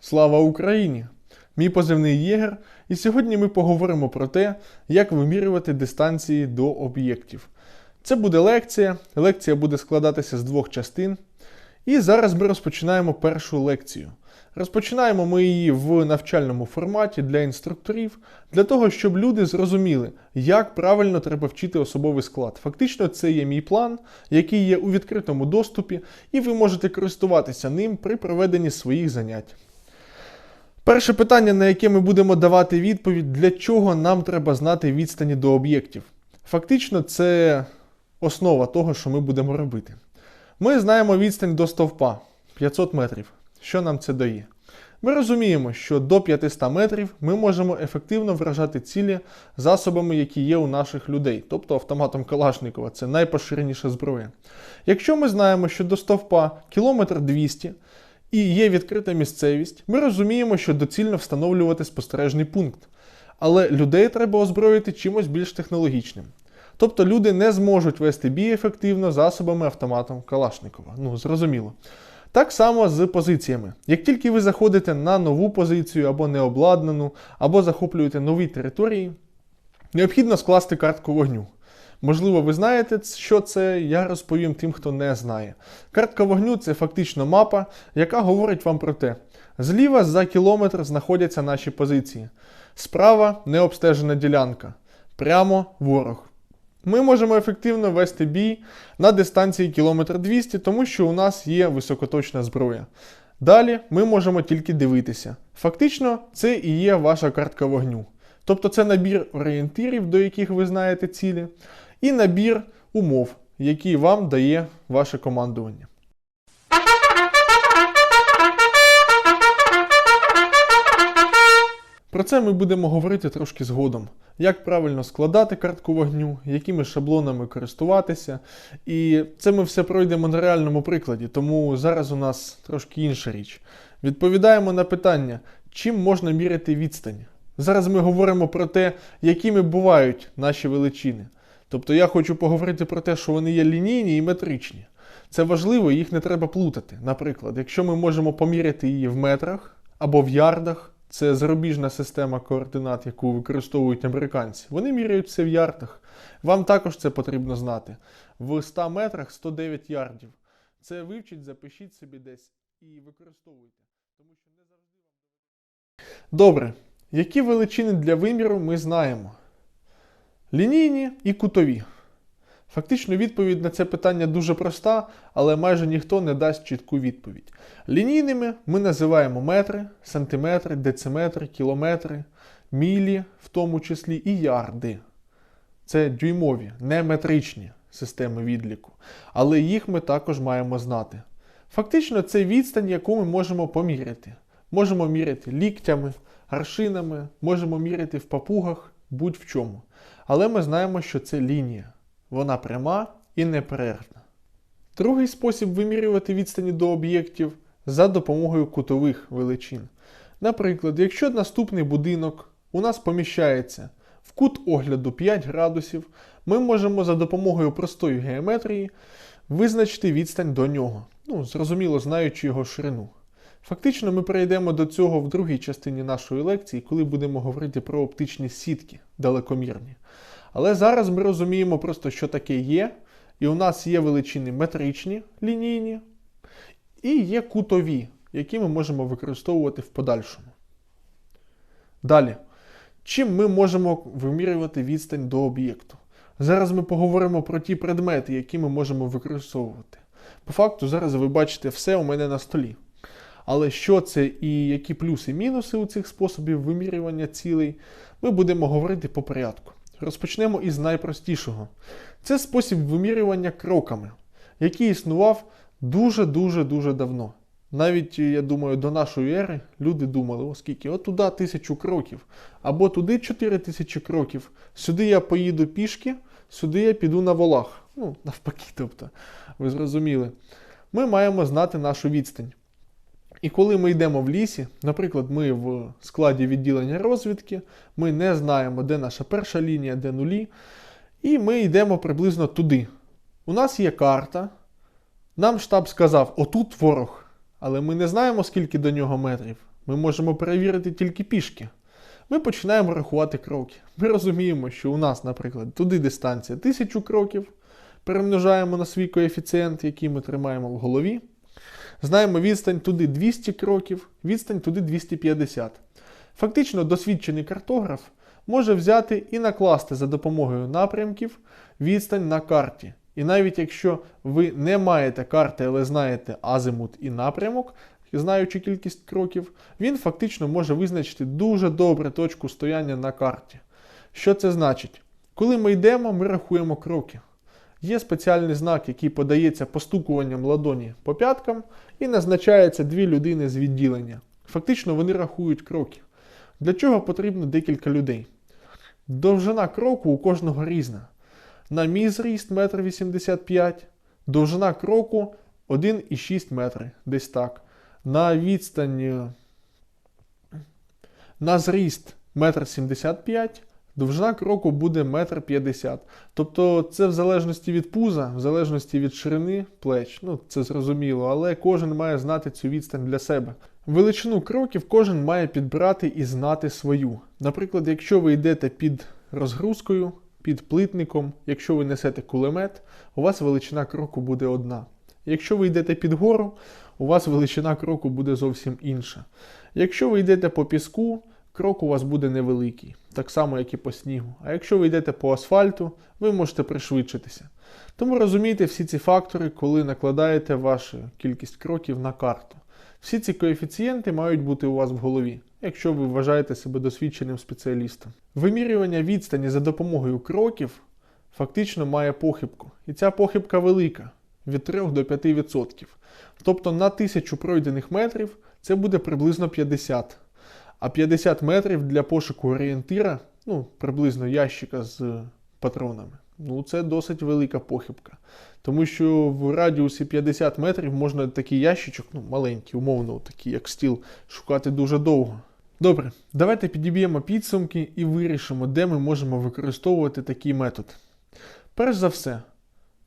Слава Україні! Мій позивний Єгер, і сьогодні ми поговоримо про те, як вимірювати дистанції до об'єктів. Це буде лекція. Лекція буде складатися з двох частин. І зараз ми розпочинаємо першу лекцію. Розпочинаємо ми її в навчальному форматі для інструкторів, для того, щоб люди зрозуміли, як правильно треба вчити особовий склад. Фактично, це є мій план, який є у відкритому доступі, і ви можете користуватися ним при проведенні своїх занять. Перше питання, на яке ми будемо давати відповідь, для чого нам треба знати відстані до об'єктів. Фактично, це основа того, що ми будемо робити. Ми знаємо відстань до стовпа 500 метрів. Що нам це дає? Ми розуміємо, що до 500 метрів ми можемо ефективно вражати цілі засобами, які є у наших людей, тобто автоматом Калашникова, це найпоширеніша зброя. Якщо ми знаємо, що до стовпа кілометр 200 і є відкрита місцевість, ми розуміємо, що доцільно встановлювати спостережний пункт. Але людей треба озброїти чимось більш технологічним. Тобто люди не зможуть вести бій ефективно засобами автоматом Калашникова. Ну, зрозуміло. Так само з позиціями. Як тільки ви заходите на нову позицію або необладнану, або захоплюєте нові території, необхідно скласти картку вогню. Можливо, ви знаєте, що це, я розповім тим, хто не знає. Картка вогню це фактично мапа, яка говорить вам про те. Зліва за кілометр знаходяться наші позиції. Справа необстежена ділянка. Прямо ворог. Ми можемо ефективно вести бій на дистанції кілометр 200, тому що у нас є високоточна зброя. Далі ми можемо тільки дивитися. Фактично, це і є ваша картка вогню. Тобто це набір орієнтирів, до яких ви знаєте цілі, і набір умов, які вам дає ваше командування. Про це ми будемо говорити трошки згодом. Як правильно складати картку вогню, якими шаблонами користуватися. І це ми все пройдемо на реальному прикладі, тому зараз у нас трошки інша річ. Відповідаємо на питання, чим можна міряти відстань. Зараз ми говоримо про те, якими бувають наші величини. Тобто я хочу поговорити про те, що вони є лінійні і метричні. Це важливо, їх не треба плутати. Наприклад, якщо ми можемо поміряти її в метрах або в ярдах, це зарубіжна система координат, яку використовують американці. Вони міряють це в ярдах. Вам також це потрібно знати. В 100 метрах 109 ярдів. Це вивчіть, запишіть собі десь і використовуйте. Тому що не завжди вам Добре. Які величини для виміру ми знаємо? Лінійні і кутові. Фактично відповідь на це питання дуже проста, але майже ніхто не дасть чітку відповідь. Лінійними ми називаємо метри, сантиметри, дециметри, кілометри, мілі, в тому числі і ярди. Це дюймові, не метричні системи відліку. Але їх ми також маємо знати. Фактично, це відстань, яку ми можемо поміряти. Можемо міряти ліктями, аршинами, можемо міряти в папугах, будь-в чому. Але ми знаємо, що це лінія. Вона пряма і неперервна. Другий спосіб вимірювати відстані до об'єктів за допомогою кутових величин. Наприклад, якщо наступний будинок у нас поміщається в кут огляду 5 градусів, ми можемо за допомогою простої геометрії визначити відстань до нього, ну, зрозуміло, знаючи його ширину. Фактично, ми перейдемо до цього в другій частині нашої лекції, коли будемо говорити про оптичні сітки далекомірні. Але зараз ми розуміємо просто, що таке є, і у нас є величини метричні лінійні, і є кутові, які ми можемо використовувати в подальшому. Далі, чим ми можемо вимірювати відстань до об'єкту? Зараз ми поговоримо про ті предмети, які ми можемо використовувати. По факту, зараз ви бачите все у мене на столі. Але що це і які плюси і мінуси у цих способів вимірювання цілей, ми будемо говорити по порядку. Розпочнемо із найпростішого. Це спосіб вимірювання кроками, який існував дуже-дуже дуже давно. Навіть, я думаю, до нашої ери люди думали, оскільки от туди тисячу кроків, або туди 4 тисячі кроків. Сюди я поїду пішки, сюди я піду на волах. Ну, навпаки, тобто, ви зрозуміли. Ми маємо знати нашу відстань. І коли ми йдемо в лісі, наприклад, ми в складі відділення розвідки, ми не знаємо, де наша перша лінія, де нулі, і ми йдемо приблизно туди. У нас є карта. Нам штаб сказав, отут ворог, але ми не знаємо, скільки до нього метрів. Ми можемо перевірити тільки пішки. Ми починаємо рахувати кроки. Ми розуміємо, що у нас, наприклад, туди дистанція 1000 кроків, перемножаємо на свій коефіцієнт, який ми тримаємо в голові. Знаємо відстань туди 200 кроків, відстань туди 250. Фактично, досвідчений картограф може взяти і накласти за допомогою напрямків відстань на карті. І навіть якщо ви не маєте карти, але знаєте азимут і напрямок, знаючи кількість кроків, він фактично може визначити дуже добре точку стояння на карті. Що це значить? Коли ми йдемо, ми рахуємо кроки. Є спеціальний знак, який подається постукуванням ладоні по п'яткам, і назначається дві людини з відділення. Фактично вони рахують кроки. Для чого потрібно декілька людей? Довжина кроку у кожного різна. На мій зріст 1,85 м, довжина кроку 1,6 метри, десь так. На відстань на зріст 1,75 м, довжина кроку буде 1,50 м. Тобто це в залежності від пуза, в залежності від ширини плеч. Ну, це зрозуміло, але кожен має знати цю відстань для себе. Величину кроків кожен має підбирати і знати свою. Наприклад, якщо ви йдете під розгрузкою, під плитником, якщо ви несете кулемет, у вас величина кроку буде одна. Якщо ви йдете під гору, у вас величина кроку буде зовсім інша. Якщо ви йдете по піску, крок у вас буде невеликий, так само, як і по снігу. А якщо ви йдете по асфальту, ви можете пришвидшитися. Тому розумійте всі ці фактори, коли накладаєте вашу кількість кроків на карту. Всі ці коефіцієнти мають бути у вас в голові, якщо ви вважаєте себе досвідченим спеціалістом. Вимірювання відстані за допомогою кроків фактично має похибку. І ця похибка велика від 3 до 5%. Тобто на 1000 пройдених метрів це буде приблизно 50. А 50 метрів для пошуку орієнтира, ну, приблизно ящика з патронами. Ну, це досить велика похибка. Тому що в радіусі 50 метрів можна такий ящичок, ну, маленький, умовно, такий як стіл, шукати дуже довго. Добре, давайте підіб'ємо підсумки і вирішимо, де ми можемо використовувати такий метод. Перш за все,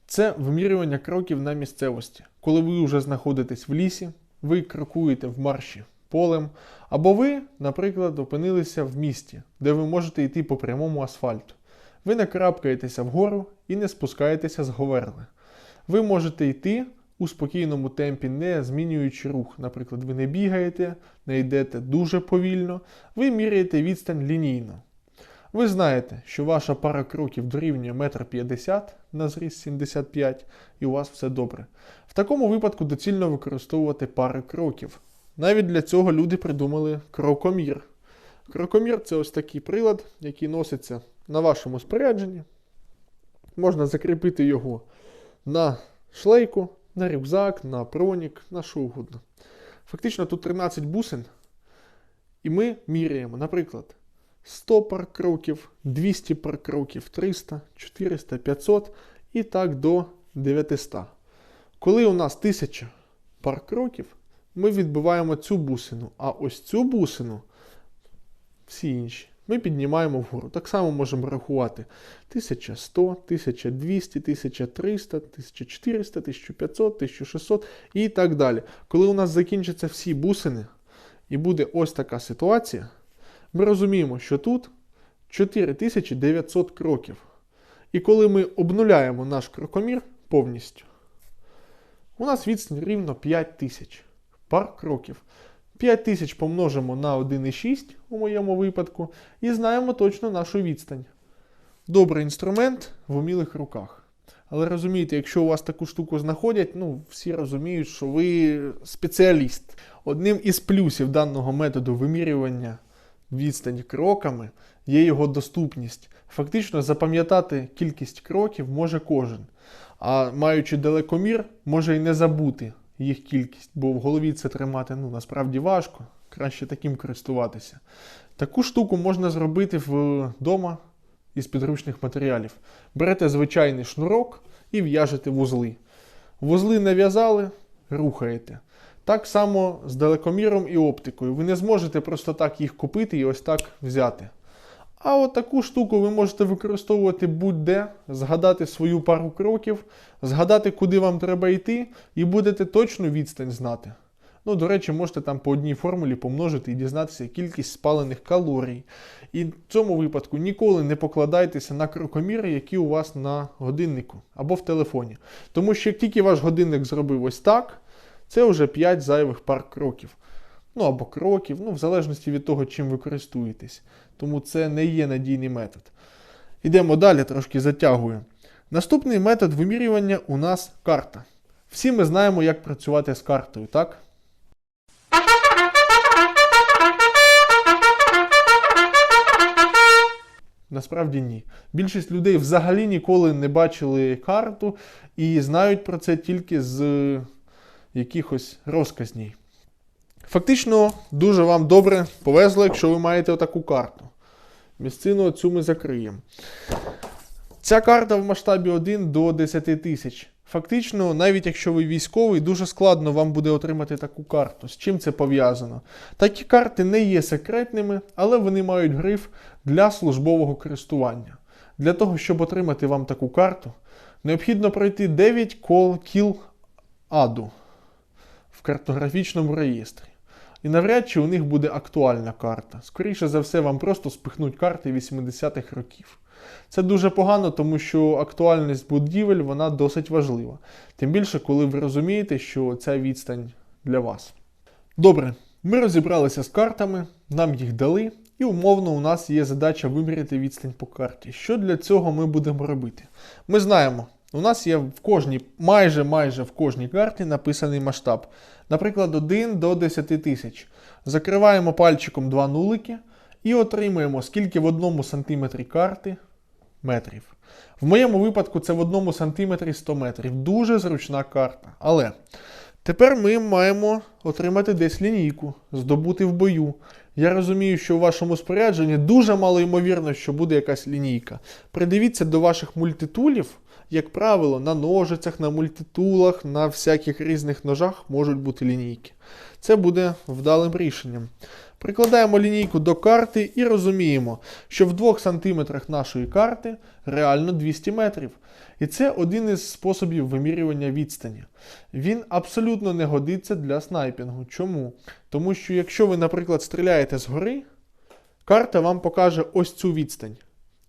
це вимірювання кроків на місцевості. Коли ви вже знаходитесь в лісі, ви крокуєте в марші полем, або ви, наприклад, опинилися в місті, де ви можете йти по прямому асфальту. Ви не крапкаєтеся вгору і не спускаєтеся з говерли. Ви можете йти у спокійному темпі, не змінюючи рух. Наприклад, ви не бігаєте, не йдете дуже повільно, ви міряєте відстань лінійно. Ви знаєте, що ваша пара кроків дорівнює 1,50 м на зріст 75 і у вас все добре. В такому випадку доцільно використовувати пари кроків. Навіть для цього люди придумали крокомір. Крокомір це ось такий прилад, який носиться на вашому спорядженні. Можна закріпити його на шлейку, на рюкзак, на пронік, на що угодно. Фактично тут 13 бусин, і ми міряємо, наприклад, 100 пар кроків, 200 пар кроків, 300, 400, 500 і так до 900. Коли у нас 1000 пар кроків, ми відбиваємо цю бусину, а ось цю бусину, всі інші, ми піднімаємо вгору. Так само можемо рахувати 1100, 1200, 1300, 1400, 1500, 1600 і так далі. Коли у нас закінчаться всі бусини, і буде ось така ситуація, ми розуміємо, що тут 4900 кроків. І коли ми обнуляємо наш крокомір повністю, у нас відстань рівно 5000 пар кроків. 5000 помножимо на 1,6 у моєму випадку, і знаємо точно нашу відстань. Добрий інструмент в умілих руках. Але розумієте, якщо у вас таку штуку знаходять, ну всі розуміють, що ви спеціаліст. Одним із плюсів даного методу вимірювання відстані кроками є його доступність. Фактично запам'ятати кількість кроків може кожен. А маючи далекомір, може і не забути їх кількість, бо в голові це тримати ну, насправді важко, краще таким користуватися. Таку штуку можна зробити вдома із підручних матеріалів. Берете звичайний шнурок і в'яжете вузли. Вузли нав'язали, рухаєте. Так само з далекоміром і оптикою. Ви не зможете просто так їх купити і ось так взяти. А от таку штуку ви можете використовувати будь-де, згадати свою пару кроків, згадати, куди вам треба йти, і будете точну відстань знати. Ну, до речі, можете там по одній формулі помножити і дізнатися кількість спалених калорій. І в цьому випадку ніколи не покладайтеся на крокоміри, які у вас на годиннику або в телефоні. Тому що як тільки ваш годинник зробив ось так, це вже 5 зайвих пар кроків. Ну або кроків, ну в залежності від того, чим ви користуєтесь. Тому це не є надійний метод. Ідемо далі, трошки затягую. Наступний метод вимірювання у нас карта. Всі ми знаємо, як працювати з картою, так? Насправді ні. Більшість людей взагалі ніколи не бачили карту і знають про це тільки з якихось розказній. Фактично, дуже вам добре повезло, якщо ви маєте отаку карту. Місцину цю ми закриємо. Ця карта в масштабі 1 до 10 тисяч. Фактично, навіть якщо ви військовий, дуже складно вам буде отримати таку карту. З чим це пов'язано? Такі карти не є секретними, але вони мають гриф для службового користування. Для того, щоб отримати вам таку карту, необхідно пройти 9 кол кіл аду в картографічному реєстрі. І навряд чи у них буде актуальна карта. Скоріше за все, вам просто спихнуть карти 80-х років. Це дуже погано, тому що актуальність будівель вона досить важлива. Тим більше, коли ви розумієте, що ця відстань для вас. Добре, ми розібралися з картами, нам їх дали, і умовно у нас є задача виміряти відстань по карті. Що для цього ми будемо робити? Ми знаємо, у нас є в кожній, майже майже в кожній карті написаний масштаб. Наприклад, 1 до 10 тисяч. Закриваємо пальчиком два нулики і отримуємо, скільки в одному сантиметрі карти метрів. В моєму випадку це в одному сантиметрі 100 метрів. Дуже зручна карта. Але тепер ми маємо отримати десь лінійку, здобути в бою. Я розумію, що у вашому спорядженні дуже мало ймовірно, що буде якась лінійка. Придивіться до ваших мультитулів. Як правило, на ножицях, на мультитулах, на всяких різних ножах можуть бути лінійки. Це буде вдалим рішенням. Прикладаємо лінійку до карти і розуміємо, що в 2 см нашої карти реально 200 метрів. І це один із способів вимірювання відстані. Він абсолютно не годиться для снайпінгу. Чому? Тому що якщо ви, наприклад, стріляєте згори, карта вам покаже ось цю відстань.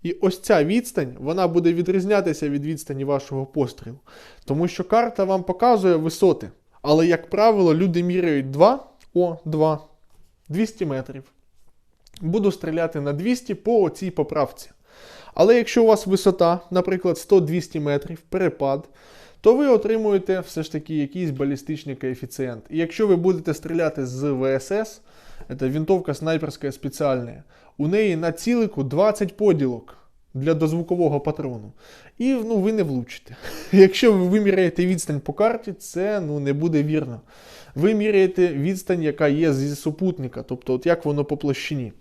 І ось ця відстань вона буде відрізнятися від відстані вашого пострілу. Тому що карта вам показує висоти. Але, як правило, люди міряють 2, о, 2, 200 метрів. Буду стріляти на 200 по цій поправці. Але якщо у вас висота, наприклад, 100-200 метрів, перепад, то ви отримуєте все ж таки якийсь балістичний коефіцієнт. І якщо ви будете стріляти з ВСС, це винтовка снайперська спеціальна, у неї на цілику 20 поділок для дозвукового патрону. І ну, ви не влучите. Якщо ви виміряєте відстань по карті, це ну, не буде вірно. Ви міряєте відстань, яка є зі супутника, тобто от як воно по площині.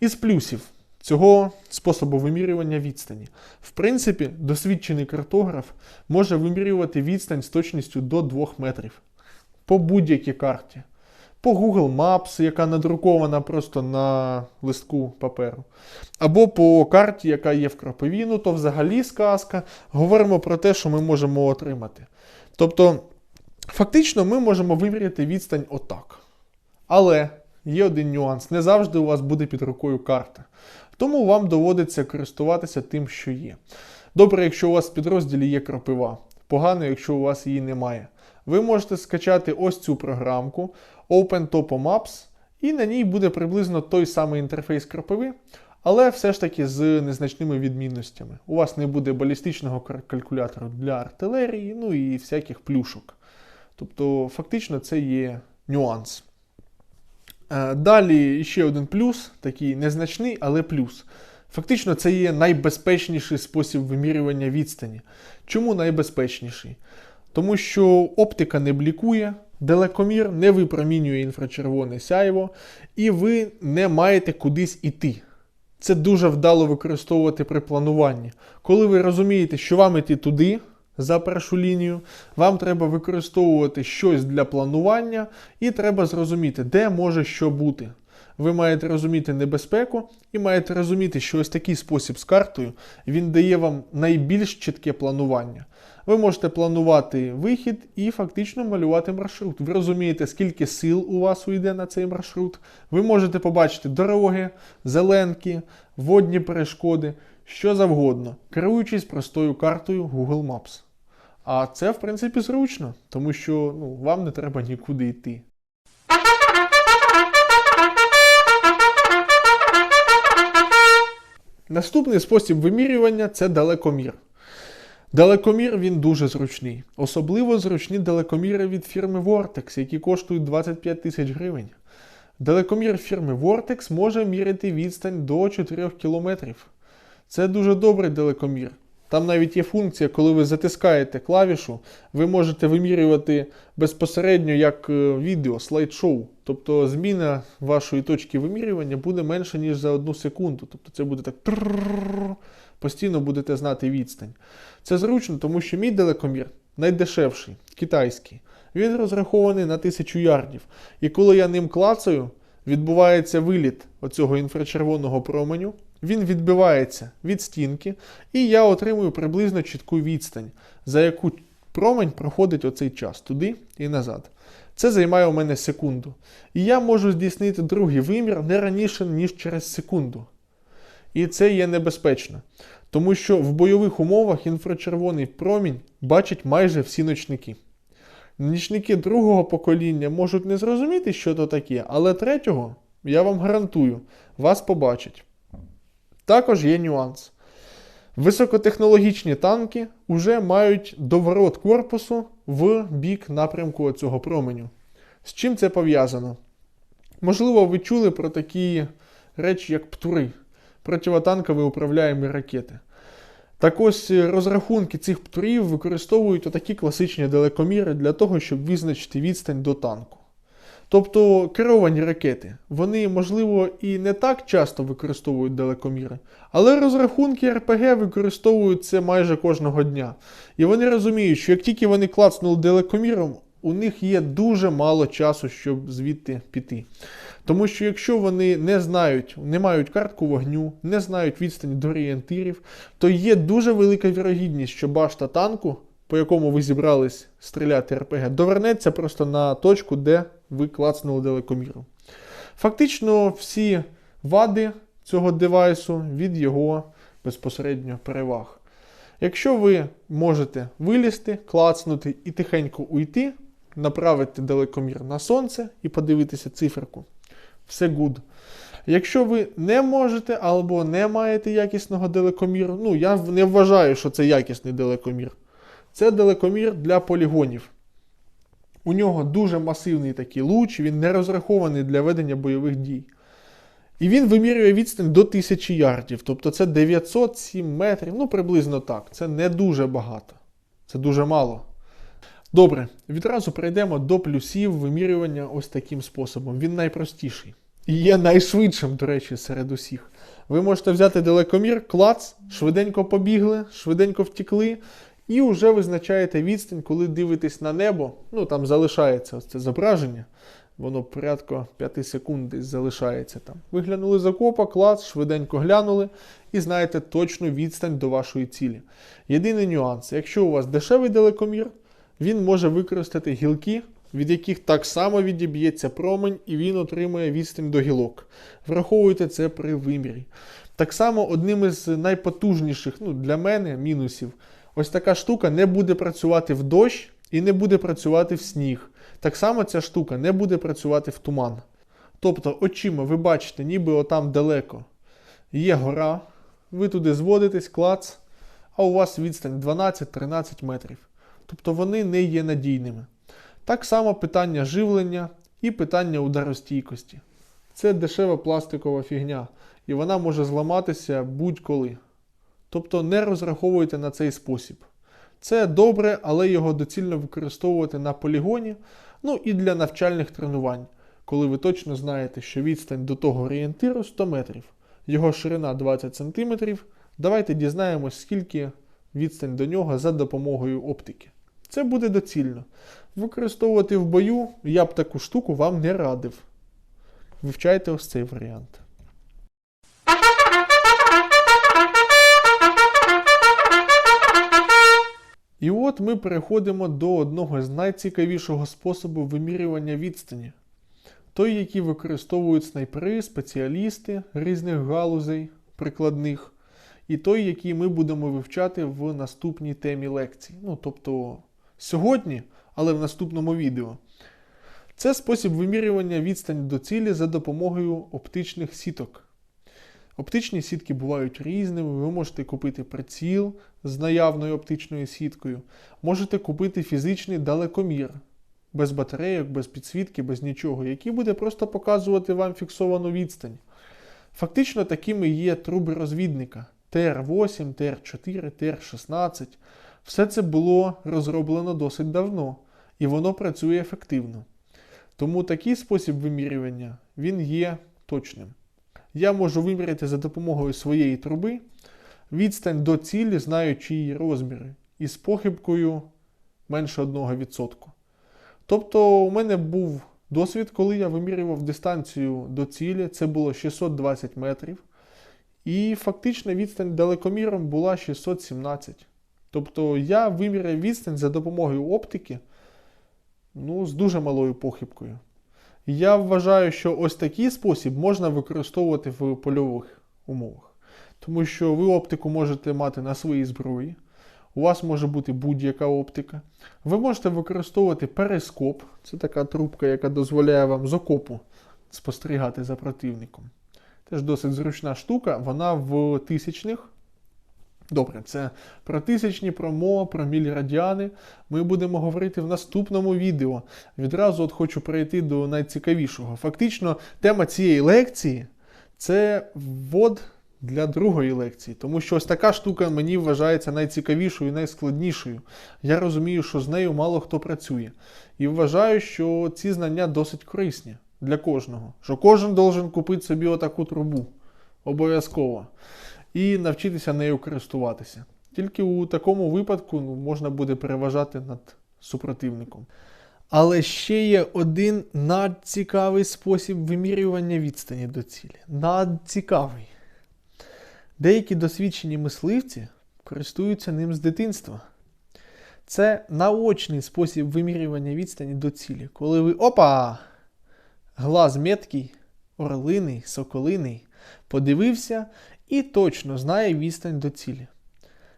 Із плюсів цього способу вимірювання відстані. В принципі, досвідчений картограф може вимірювати відстань з точністю до 2 метрів по будь-якій карті. По Google Maps, яка надрукована просто на листку паперу. Або по карті, яка є в Кропиві, ну то взагалі сказка. Говоримо про те, що ми можемо отримати. Тобто, фактично, ми можемо виміряти відстань отак. Але є один нюанс: не завжди у вас буде під рукою карта. Тому вам доводиться користуватися тим, що є. Добре, якщо у вас в підрозділі є кропива. Погано, якщо у вас її немає. Ви можете скачати ось цю програмку Open Topo Maps, і на ній буде приблизно той самий інтерфейс кропиви, але все ж таки з незначними відмінностями. У вас не буде балістичного калькулятора для артилерії, ну і всяких плюшок. Тобто, фактично, це є нюанс. Е, Далі ще один плюс, такий незначний, але плюс. Фактично, це є найбезпечніший спосіб вимірювання відстані. Чому найбезпечніший? Тому що оптика не блікує, далекомір не випромінює інфрачервоне сяйво, і ви не маєте кудись іти. Це дуже вдало використовувати при плануванні. Коли ви розумієте, що вам іти туди, за першу лінію, вам треба використовувати щось для планування, і треба зрозуміти, де може що бути. Ви маєте розуміти небезпеку і маєте розуміти, що ось такий спосіб з картою він дає вам найбільш чітке планування. Ви можете планувати вихід і фактично малювати маршрут. Ви розумієте, скільки сил у вас уйде на цей маршрут. Ви можете побачити дороги, зеленки, водні перешкоди, що завгодно, керуючись простою картою Google Maps. А це, в принципі, зручно, тому що ну, вам не треба нікуди йти. Наступний спосіб вимірювання це далекомір. Далекомір він дуже зручний. Особливо зручні далекоміри від фірми Vortex, які коштують 25 тисяч гривень. Далекомір фірми Vortex може міряти відстань до 4 км. Це дуже добрий далекомір. Там навіть є функція, коли ви затискаєте клавішу, ви можете вимірювати безпосередньо як е, відео, слайд-шоу. Тобто зміна вашої точки вимірювання буде менше, ніж за одну секунду. Тобто це буде так постійно будете знати відстань. Це зручно, тому що мій далекомір найдешевший, китайський. Він розрахований на тисячу ярдів. І коли я ним клацаю, відбувається виліт оцього інфрачервоного променю. Він відбивається від стінки, і я отримую приблизно чітку відстань, за яку промень проходить оцей час туди і назад. Це займає у мене секунду. І я можу здійснити другий вимір не раніше, ніж через секунду. І це є небезпечно. Тому що в бойових умовах інфрачервоний промінь бачать майже всі ночники. Нічники другого покоління можуть не зрозуміти, що то таке, але третього, я вам гарантую, вас побачать. Також є нюанс. Високотехнологічні танки вже мають доворот корпусу в бік напрямку цього променю. З чим це пов'язано? Можливо, ви чули про такі речі, як птури, противотанкові управляємі ракети. Так ось розрахунки цих птурів використовують отакі класичні далекоміри для того, щоб визначити відстань до танку. Тобто керовані ракети, вони, можливо, і не так часто використовують далекоміри, але розрахунки РПГ використовують це майже кожного дня. І вони розуміють, що як тільки вони клацнули далекоміром, у них є дуже мало часу, щоб звідти піти. Тому що якщо вони не знають, не мають картку вогню, не знають відстані до орієнтирів, то є дуже велика вірогідність, що башта танку, по якому ви зібрались стріляти РПГ, довернеться просто на точку, де ви клацнули далекоміром. Фактично, всі вади цього девайсу від його безпосередньо переваг. Якщо ви можете вилізти, клацнути і тихенько уйти, направити далекомір на сонце і подивитися циферку, все гуд. Якщо ви не можете або не маєте якісного далекоміру, ну я не вважаю, що це якісний далекомір. Це далекомір для полігонів. У нього дуже масивний такий луч, він не розрахований для ведення бойових дій. І він вимірює відстань до 1000 ярдів, тобто це 907 метрів, ну приблизно так. Це не дуже багато. Це дуже мало. Добре, відразу перейдемо до плюсів вимірювання ось таким способом. Він найпростіший. І є найшвидшим, до речі, серед усіх. Ви можете взяти далекомір, клац, швиденько побігли, швиденько втікли, і вже визначаєте відстань, коли дивитесь на небо. Ну там залишається ось це зображення. Воно порядку 5 секунд десь залишається там. Ви глянули з окопа, клац, швиденько глянули і знаєте точну відстань до вашої цілі. Єдиний нюанс: якщо у вас дешевий далекомір, він може використати гілки, від яких так само відіб'ється промень, і він отримує відстань до гілок. Враховуйте це при вимірі. Так само одним із найпотужніших ну, для мене мінусів. Ось така штука не буде працювати в дощ і не буде працювати в сніг. Так само ця штука не буде працювати в туман. Тобто, очима ви бачите, ніби отам далеко є гора, ви туди зводитесь, клац, а у вас відстань 12-13 метрів. Тобто вони не є надійними. Так само питання живлення і питання ударостійкості. Це дешева пластикова фігня, і вона може зламатися будь-коли. Тобто не розраховуйте на цей спосіб. Це добре, але його доцільно використовувати на полігоні, ну і для навчальних тренувань, коли ви точно знаєте, що відстань до того орієнтиру 100 метрів, його ширина 20 см. Давайте дізнаємось, скільки відстань до нього за допомогою оптики. Це буде доцільно. Використовувати в бою я б таку штуку вам не радив. Вивчайте ось цей варіант. І от ми переходимо до одного з найцікавішого способів вимірювання відстані. Той, який використовують снайпери, спеціалісти різних галузей прикладних, і той, який ми будемо вивчати в наступній темі лекцій. Ну, тобто сьогодні, але в наступному відео. Це спосіб вимірювання відстані до цілі за допомогою оптичних сіток. Оптичні сітки бувають різними. Ви можете купити приціл з наявною оптичною сіткою, можете купити фізичний далекомір без батарейок, без підсвітки, без нічого, який буде просто показувати вам фіксовану відстань. Фактично такими є труби розвідника ТР8, ТР4, ТР16. Все це було розроблено досить давно, і воно працює ефективно. Тому такий спосіб вимірювання він є точним. Я можу виміряти за допомогою своєї труби відстань до цілі, знаючи її розміри, із похибкою менше 1%. Тобто, у мене був досвід, коли я вимірював дистанцію до цілі, це було 620 метрів. І фактична відстань далекоміром була 617. Тобто я виміряв відстань за допомогою оптики ну, з дуже малою похибкою. Я вважаю, що ось такий спосіб можна використовувати в польових умовах. Тому що ви оптику можете мати на своїй зброї, у вас може бути будь-яка оптика. Ви можете використовувати перископ, це така трубка, яка дозволяє вам з окопу спостерігати за противником. Теж досить зручна штука, вона в тисячних. Добре, це про тисячні, про мо, про мілірадіани. Ми будемо говорити в наступному відео. Відразу от хочу перейти до найцікавішого. Фактично, тема цієї лекції це ввод для другої лекції, тому що ось така штука мені вважається найцікавішою і найскладнішою. Я розумію, що з нею мало хто працює. І вважаю, що ці знання досить корисні для кожного. Що кожен должен купити собі отаку трубу. Обов'язково і навчитися нею користуватися. Тільки у такому випадку можна буде переважати над супротивником. Але ще є один надцікавий спосіб вимірювання відстані до цілі. Надцікавий. Деякі досвідчені мисливці користуються ним з дитинства. Це наочний спосіб вимірювання відстані до цілі. Коли ви опа! Глаз меткий, орлиний, соколиний, подивився і точно знає відстань до цілі.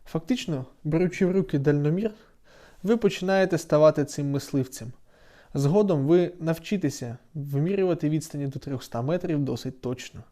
Фактично, беручи в руки дальномір, ви починаєте ставати цим мисливцем. Згодом ви навчитеся вимірювати відстані до 300 метрів досить точно.